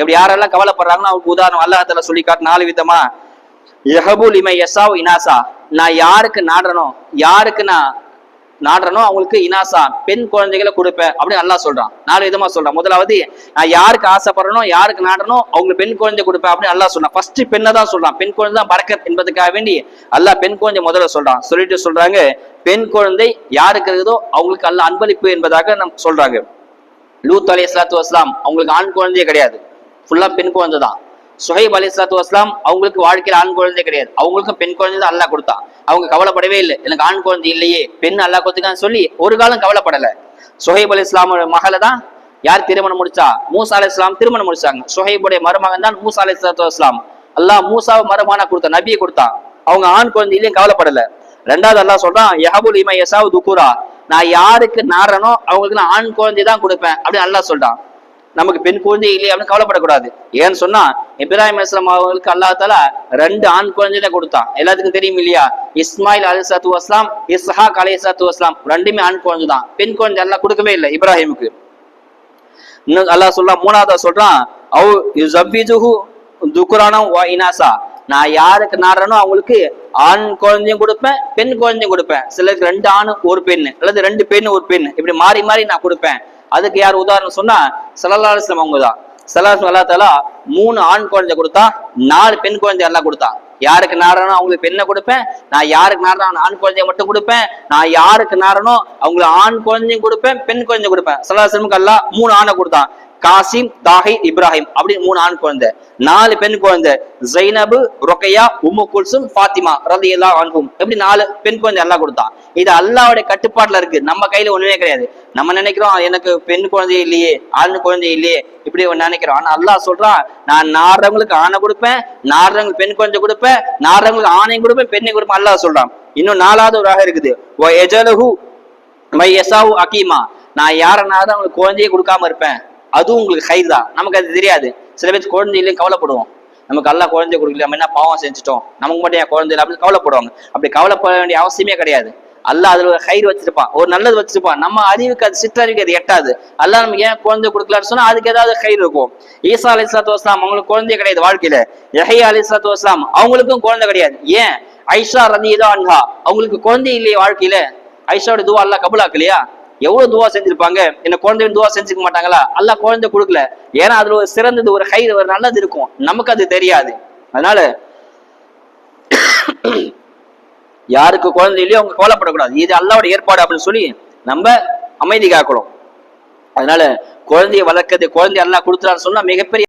இப்படி யாரெல்லாம் கவலைப்படுறாங்களோ அவங்களுக்கு உதாரணம் அல்லாஹத்துல சொல்லி காட்டு நாலு விதமா. யஹபுல் இமை யசாவ் இனாசா. நான் யாருக்கு நாடுறனோ யாருக்கு நான் நாடுறனோ அவங்களுக்கு இனாசா. பெண் குழந்தைகளை கொடுப்பேன் அப்படின்னு நல்லா சொல்றான். நாலு விதமா சொல்றான். முதலாவது நான் யாருக்கு ஆசைப்படுறனோ யாருக்கு நாடுறனோ அவங்களுக்கு பெண் குழந்தை கொடுப்பேன் அப்படின்னு நல்லா சொல்றான் ஃபர்ஸ்ட் பெண்ணை தான் சொல்றான். பெண் குழந்தை தான் பறக்கத் என்பதுக்காக வேண்டி அல்லா பெண் குழந்தை முதல்ல சொல்றான். சொல்லிட்டு சொல்றாங்க பெண் குழந்தை யாருக்கு இருக்குதோ அவங்களுக்கு அல்லாஹ் அன்பளிப்பு என்பதாக நம் சொல்றாங்க. லூத் அலி இஸ்லாத்து வஸ்லாம் அவங்களுக்கு ஆண் குழந்தையே கிடையாது. ஃபுல்லா பெண் குழந்தை தான் சுஹைப் அலி சலாத்து வஸ்லாம் அவங்களுக்கு வாழ்க்கையில் ஆண் குழந்தை கிடையாது. அவங்களுக்கும் பெண் குழந்தை தான் அல்லாஹ் கொடுத்தான் அவங்க கவலைப்படவே இல்லை. எனக்கு ஆண் குழந்தை இல்லையே. பெண் அல்லாஹ் கொடுத்துக்கான்னு சொல்லி ஒரு காலம் கவலைப்படல. சுஹைப் அலி இஸ்லாம் மகளை தான் யார் திருமணம் முடிச்சா? மூசா அலி இஸ்லாம் திருமணம் முடிச்சாங்க. சுஹைபுடைய மருமகன் தான் மூசா அலி சலாத்து வஸ்லாம் அல்லாஹ் மூசாவை மருமகனா கொடுத்தான் நபியை கொடுத்தான் அவங்க ஆண் குழந்தை இல்லையும் கவலைப்படல. ரெண்டாவது அல்லாஹ் சொல்றான் யஹபுல் இமை யசாவு துக்குரா நான் யாருக்கு நாடுறனோ அவங்களுக்கு நான் ஆண் குழந்தை தான் கொடுப்பேன் அப்படின்னு அல்லாஹ் சொல்றான். நமக்கு பெண் குழந்தை இல்லையே அப்படின்னு கவலைப்படக்கூடாது. ஏன்னு சொன்னா இப்ராஹிம் அஸ்லாம் அவங்களுக்கு அல்லாஹ் ரெண்டு ஆண் குழந்தை கொடுத்தான். எல்லாத்துக்கும் தெரியும் இல்லையா? இஸ்மாயில் அலி சத்து அஸ்லாம் இஸ்ஹாக் அலி சத்து அஸ்லாம் ரெண்டுமே ஆண் குழந்தை தான். பெண் குழந்தை எல்லாம் கொடுக்கவே இல்லை இப்ராஹிமுக்கு. இன்னும் அல்லாஹ் சொல்றான் மூணாவதா சொல்றான் அவ் ஜபிஜுஹு துக்குரானம் வா இனாசா நான் யாருக்கு நாடுறனோ அவங்களுக்கு ஆண் குழந்தையும் கொடுப்பேன் பெண் குழந்தையும் கொடுப்பேன். சிலருக்கு ரெண்டு ஆணு ஒரு பெண் அல்லது ரெண்டு பெண் ஒரு பெண் இப்படி மாறி மாறி நான் கொடுப்பேன். அதுக்கு யார் உதாரணம் சொன்னா சல்லல்லாஹு அலைஹி அவங்க தான் சல்லாஹ் அல்லா தாலா மூணு ஆண் குழந்தை கொடுத்தா நாலு பெண் குழந்தை எல்லாம் கொடுத்தான் யாருக்கு நாடனோ அவங்களுக்கு பெண்ணை கொடுப்பேன். நான் யாருக்கு நாடனோ ஆண் குழந்தைய மட்டும் கொடுப்பேன். நான் யாருக்கு நாடனோ அவங்களுக்கு ஆண் குழந்தையும் கொடுப்பேன் பெண் குழந்தை கொடுப்பேன். சல்லாஹ் அல்லா மூணு ஆணை கொடுத்தான். காசிம் தாஹி இப்ராஹிம் அப்படின்னு மூணு ஆண் குழந்தை. நாலு பெண் குழந்தை. ஜைனபு ரொக்கையா உம்மு குல்சும் ஃபாத்திமா ரதி எல்லாம் அன்பும் எப்படி நாலு பெண் குழந்தை எல்லாம் கொடுத்தான். இது அல்லாவுடைய கட்டுப்பாட்டுல இருக்கு. நம்ம கையில ஒண்ணுமே கிடையாது. நம்ம நினைக்கிறோம் எனக்கு பெண் குழந்தை இல்லையே ஆண் குழந்தை இல்லையே இப்படி ஒன்று நினைக்கிறோம். ஆனா அல்லாஹ் சொல்றான் நான் நாடுறவங்களுக்கு ஆணை கொடுப்பேன் நாடுறவங்களுக்கு பெண் குழந்தை கொடுப்பேன் நாடுறவங்களுக்கு ஆணையும் கொடுப்பேன் பெண்ணையும் கொடுப்பேன் அல்லாஹ் சொல்றான். இன்னும் நாலாவது ஒரு ஆக இருக்குது. ஓ எஜலஹு மை எசாவு அகீமா. நான் யாரனாவது அவங்களுக்கு குழந்தையே கொடுக்காம இருப்பேன். அதுவும் உங்களுக்கு கை தான். நமக்கு அது தெரியாது. சில பேர் குழந்தையிலையும் கவலைப்படுவோம். நமக்கு எல்லாம் குழந்தை கொடுக்கல நம்ம என்ன பாவம் செஞ்சுட்டோம்? நமக்கு மட்டும் ஏன் குழந்தை அப்படின்னு கவலைப்படுவாங்க. அப்படி கவலைப்பட வேண்டிய அவசியமே கிடையாது. அல்லாஹ் அதுல ஒரு ஹைர் வச்சிருப்பான். ஒரு நல்லது வச்சிருப்பான். நம்ம அறிவுக்கு அது சிற்றறிவுக்கு அது எட்டாது. அல்லாஹ் நமக்கு ஏன் குழந்தை கொடுக்கலான்னு சொன்னா அதுக்கு ஏதாவது ஹைர் இருக்கும். ஈசா அலி இஸ்லாத்து வஸ்லாம் அவங்களுக்கு குழந்தை கிடையாது வாழ்க்கையில. யஹையா அலி இஸ்லாத்து வஸ்லாம் அவங்களுக்கும் குழந்தை கிடையாது. ஏன்? ஐஷா ரதியதா அன்ஹா அவங்களுக்கு குழந்தை இல்லையே வாழ்க்கையில. ஐஷாவோட துவா அல்லா கபுலாக்கலையா? எவ்வளவு துவா செஞ்சிருப்பாங்க? என்ன குழந்தையும் துவா செஞ்சுக்க மாட்டாங்களா? அல்லாஹ் குழந்தை கொடுக்கல. ஏன்னா அதுல ஒரு சிறந்தது ஒரு ஹைர் ஒரு நல்லது இருக்கும். நமக்கு அது தெரியாது. அதனால யாருக்கு குழந்தை இல்லையோ அவங்க கோலப்படக்கூடாது இது அல்லாவோட ஏற்பாடு அப்படின்னு சொல்லி நம்ம அமைதி காக்கணும். அதனால குழந்தைய வளர்க்கறது குழந்தை எல்லாம் கொடுத்துறான்னு சொன்னா மிகப்பெரிய